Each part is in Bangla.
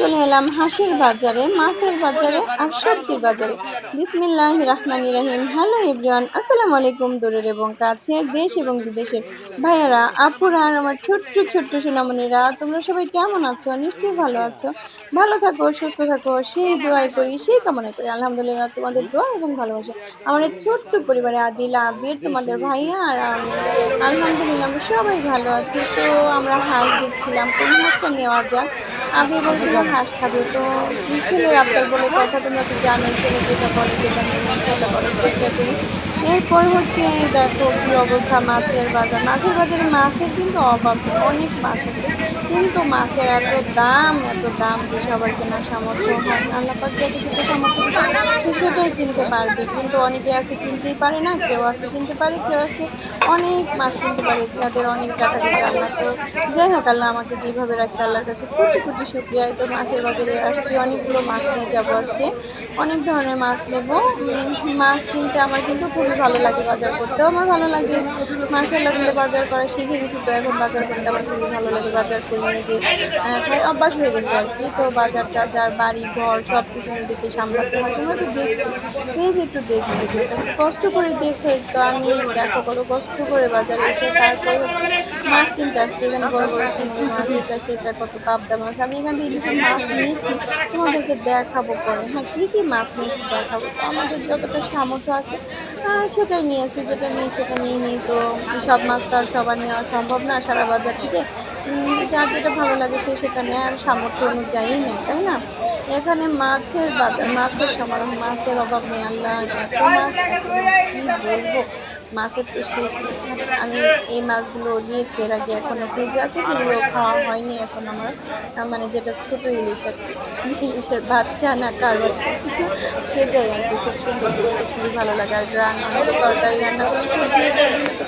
চলে এলাম হাঁসের বাজারে, মাছের বাজারে আর সবজির বাজারে। বিসমিল্লাহ রহমান রাহিম। হ্যালো এভরিওয়ান, আসসালামু আলাইকুম দূরের এবং কাছের দেশ এবং বিদেশের ভাইয়ারা, আপুরা আর আমার ছোট্ট ছোট্ট সোনামণিরা, তোমরা সবাই কেমন আছো? নিশ্চয়ই ভালো আছো। ভালো থাকো, সুস্থ থাকো, সেই দোয়াই করি, সেই কামনা করি। আলহামদুলিল্লাহ, তোমাদের দোয়া এবং ভালোবাসা। আমার ছোট্ট পরিবারে আদিল, আবির, তোমাদের ভাইয়া আর আমি। আলহামদুলিল্লাহ, আমরা সবাই ভালো আছি। তো আমরা হাঁস দিচ্ছিলাম কোন নেওয়া যাক। আমি বলছিলাম হাঁস খাবে। তো ছেলের আবদার বলে? কথা তোমরা তো জানো ছেলে যেটা বলে সেটা আমি চেষ্টা করি। এরপর হচ্ছে দেখো কি অবস্থা, মাছের বাজার। মাছের বাজারে মাছের কিন্তু অভাব নেই, অনেক মাছ আছে। কিন্তু মাছের এত দাম এত দাম যে সবার কেনার সামর্থ্য হয় আল্লাপাক যাকে যেটা সামর্থ্য সে সেটাই কিনতে পারবে। কিন্তু অনেকে আছে কিনতেই পারে না, কেউ আছে কিনতে পারে, কেউ আছে অনেক মাছ কিনতে পারে, যাদের অনেক টাকা দিচ্ছে আল্লাহ। তো যাই হোক, আল্লাহ আমাকে যেভাবে রাখছে, আল্লাহর কাছে কোটি কোটি শুক্রিয়া। তো মাছের বাজারে আসছি, অনেকগুলো মাছ নিয়ে যাব আজকে। অনেক ধরনের মাছ নেব। মাছ কিনতে আমার কিন্তু খুবই ভালো লাগে বাজার করতেও আমার ভালো লাগে। মাসাল্লাহ দিলে বাজার করা শিখে গেছি তো, এখন বাজার করতে আমার খুবই ভালো লাগে। বাজার করে নিজে খাই অভ্যাস হয়ে গেছে আর কি। তো বাজার টাজার বাড়ি, ঘর সব কিছু নিজেকে সামলাতে হয়। তোমরা তো দেখছি প্লিজ একটু দেখো। কষ্ট করে দেখো তো আমি দেখো, কত কষ্ট করে বাজারে এসে তারপর হচ্ছে মাছ কিনতে আসছি। এখানে বড় বড় চিংড়ি মাছ, এটা সেটা, কত পাবদা মাছ। আমি এখান থেকে কিছু মাছ নিয়েছি, তোমাদেরকে দেখাবো পরে। হ্যাঁ কী কী মাছ নিয়েছি দেখাবো? আমাদের যতটা সামর্থ্য আছে সেটাই নিয়েছি, যেটা নিয়ে সেটা নিয়ে নিই তো সব মাছ তো আর সবার নেওয়া সম্ভব না সারা বাজার থেকে। যার যেটা ভালো লাগে সে সেটা নেয় সামর্থ্য অনুযায়ী নেয়, তাই না? এখানে মাছের বাজার, মাছের সমারোহ, মাছের অভাব নেই, আল্লাহ এত মাছ এত মাছ, কী বলব? মাছের তো শেষ নেই। আমি এই মাছগুলো নিয়েছি, এর আগে এখনও ফ্রিজে আছে, সেগুলো খাওয়া হয়নি এখন আমার। মানে যেটা ছোটো ইলিশ আর ইলিশের বাচ্চা না কার বাচ্চা, সেটাই আর কি, খুব সুন্দর দেখতে, খুবই ভালো লাগে। আর রান্না মানে তরকারি রান্না করে সবজি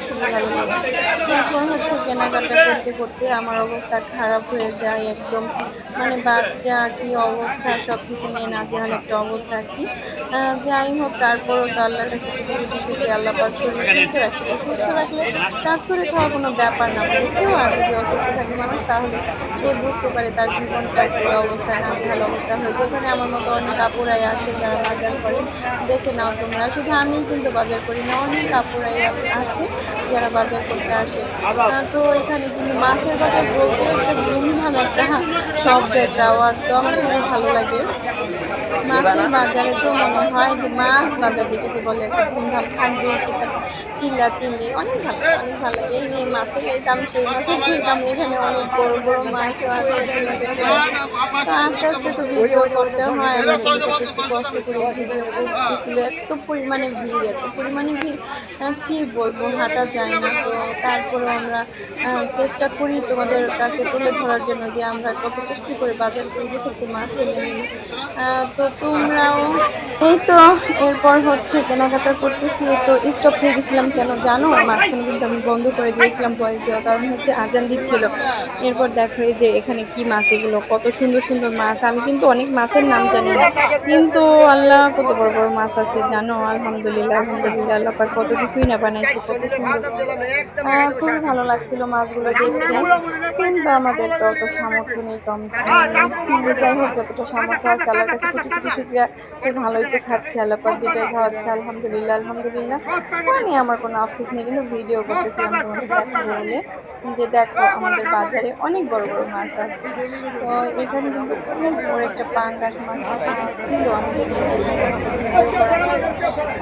খুবই ভালো লাগে। এরপর হচ্ছে কেনাকাটা করতে করতে আমার অবস্থা খারাপ হয়ে যায় একদম। মানে বাচ্চা কি অবস্থা সব কিছু নিয়ে নাজেহাল একটা অবস্থা আর কি। যাই হোক, তারপরও তো আল্লাহর কাছে কোটি শুক্রিয়া আল্লাহ পাক সুস্থ রাখছে সুস্থ রাখলে কাজ করে খাওয়া কোনো ব্যাপার না। বুঝেছ? আর যদি অসুস্থ থাকে মানুষ তাহলে সে বুঝতে পারে তার জীবনটা কী অবস্থা নাজেহাল অবস্থা হয়েছে। এখানে আমার মতো অনেক আপুরাই আসে যারা বাজার করে। দেখে নাও তোমরা। শুধু আমিই কিন্তু বাজার করি না অনেক আপুরাই আসে যারা বাজার করতে আসে। তো এখানে কিন্তু মাছের বাজার বলতে একটা ধুমধাম একটা শব্দ একটা আওয়াজ। তো আমার খুবই ভালো লাগে। মাছের বাজারে তো মনে হয় যে মাছ বাজার যেটাকে বলে একটা ধুমধাম থাকবে সেখানে। চিল্লা চিল্লি, অনেক ভালো অনেক ভালো লাগে। এই যে মাছের এই দাম, সেই মাছের সেই দাম, এখানে অনেক বড় বড় মাছও আছে তো। আস্তে আস্তে তো ভিডিও করতে হয় যেটা একটু কষ্ট করে ভিডিও করতেছিল। এত পরিমাণে ভিড়, এত পরিমাণে ভিড় কি বলব, হাঁটা যায় না। তো তারপরে আমরা চেষ্টা করি তোমাদের কাছে তুলে ধরার জন্য যে আমরা কত কষ্ট করে বাজার করে রেখেছি মাছ ছেলে তো তোমরাও। এই তো, এরপর হচ্ছে কেনাকাটা করতেছি। তো স্টপ হয়ে গেছিলাম কেন জানো? মাঝখানে কিন্তু আমি বন্ধ করে দিয়েছিলাম ভয়েস দেওয়া কারণ হচ্ছে আজান দিচ্ছিল। এরপর দেখো যে এখানে কি মাছ এগুলো, কত সুন্দর সুন্দর মাছ। আমি কিন্তু অনেক মাছের নাম জানি না। কিন্তু আল্লাহ, কত বড় বড় মাছ আছে জানো? আলহামদুলিল্লাহ আলহামদুলিল্লাহ, আল্লাহ কত কিছুই না বানাইছে, কত সুন্দর। খুবই ভালো লাগছিল মাছগুলো দেখতে। কিন্তু আমাদের তো অত সামর্থ্য নেই কম যাই হোক, যতটা সামর্থ্য আছে আল্লাহর কাছে খুব ভালোই তো খাচ্ছে আল্লাপাক যেটাই খাওয়াচ্ছে, আলহামদুলিল্লাহ আলহামদুলিল্লাহ। মানে আমার কোনো আফসোস নেই, কিন্তু ভিডিও করতেছিলাম তোমাদের বলে যে দেখো আমাদের বাজারে অনেক বড় বড় মাছ আছে। তো এখানে কিন্তু অনেক বড় একটা পাঙ্গাস মাছ ছিল। আমাদের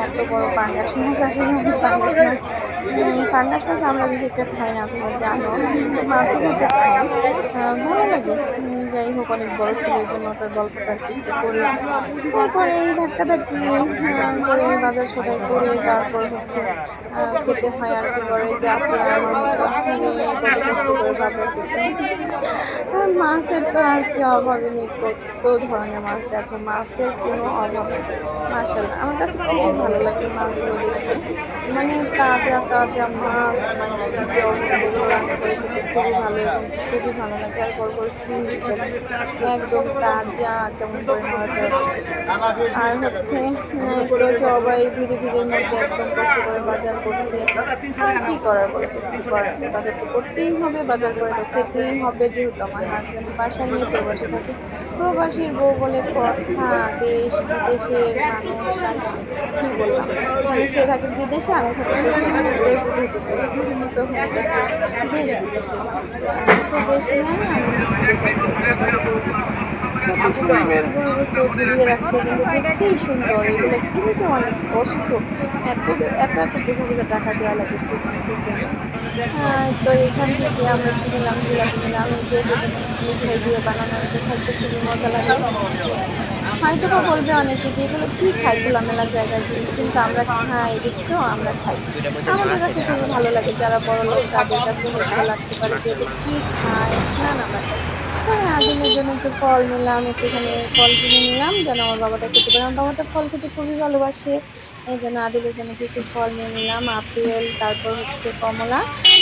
এত বড় পাঙ্গাস মাছ আসলে আমি পাঙ্গাস মাছ। পাঙ্গাস মাছ আমরা বেশি একটা খাই না, তোমরা জানো। তো মাঝে মধ্যে খাই। ভালো লাগে। যাই হোক, অনেক বড় ছিল, এই জন্য ওটার গল্পটা একটু করলাম। তারপরে এই ধাক্কা ধাক্কি করে বাজার সদাই করে তারপর হচ্ছে খেতে হয় আর কি করে যে আপনারা কত কষ্ট করে বাজার করতে মাছের তো আজকে অভাবে নেই, কত ধরনের মাছ দেখো, মাছের কোনো অভাব মাসাল আমার কাছে খুবই ভালো লাগে মাছগুলো দেখতে। মানে তাজা তাজা মাছ মানে যে অবস্থা রান্না করে খেতে খুবই ভালো এবং খুবই ভালো লাগে। আর বড় চিংড়িটা একদম তাজা কেমন করে নড়াচড়া আর হচ্ছে একটু সবাই ভিড়ে ভিড়ের মধ্যে একদম কষ্ট করে বাজার করছে। আর কি করার বলে কিছু কি করার। বাজার তো করতেই হবে, বাজার করে তো খেতেই হবে। যেহেতু আমার হাজব্যান্ড বাসায় নিয়ে প্রবাসী থাকে, প্রবাসীর বউ বলে কথা, দেশ বিদেশের মানুষ, আর কি বললাম? মানে সে থাকে বিদেশে, আমি থাকি দেশে সেটাই বুঝাইতে চাইছি। উনি তো হয়ে গেছে দেশ বিদেশের মানুষ। সে দেশে নাই আমি দেশে গরুগ্রস্ত ঝুলিয়ে রাখছে কিন্তু দেখতেই সুন্দর। এগুলো কিনতে অনেক কষ্ট। এত এত এত বোঝা বোঝা টাকা দেওয়া লাগে হ্যাঁ তো এখান থেকে আমরা একটু নিলাম জিলাপি নিলাম। যে মিঠাই দিয়ে বানানো এটা খাইতে খুবই মজা লাগে। হয়তো বা বলবে অনেকে যে, এগুলো কি খাই খোলামেলা জায়গার জিনিস। কিন্তু আমরা খাই বুঝছ আমরা খাই। আমাদের কাছে খুবই ভালো লাগে। যারা বড় লোক তাদের কাছে হয়তো লাগতে পারে যে কি খায়? না না ব্যাপার আদিনের জন্য একটু ফল নিলাম, একটুখানি ফল কিনে নিলাম, যেন আমার বাবাটা খেতে পারে। বাবাটা ফল খেতে খুবই ভালোবাসে। এই জন্য আদিলের জন্য কিছু ফল নিয়ে নিলাম, আপেল, তারপর হচ্ছে কমলা,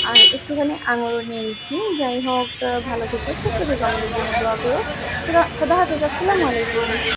আর একটুখানি আঙুরও নিয়ে নিচ্ছি যাই হোক, ভালো থেকে, সুস্থ থেকে আমাদের জন্য দোয়া করো। খোদা হাফেজ, আসসালামু আলাইকুম।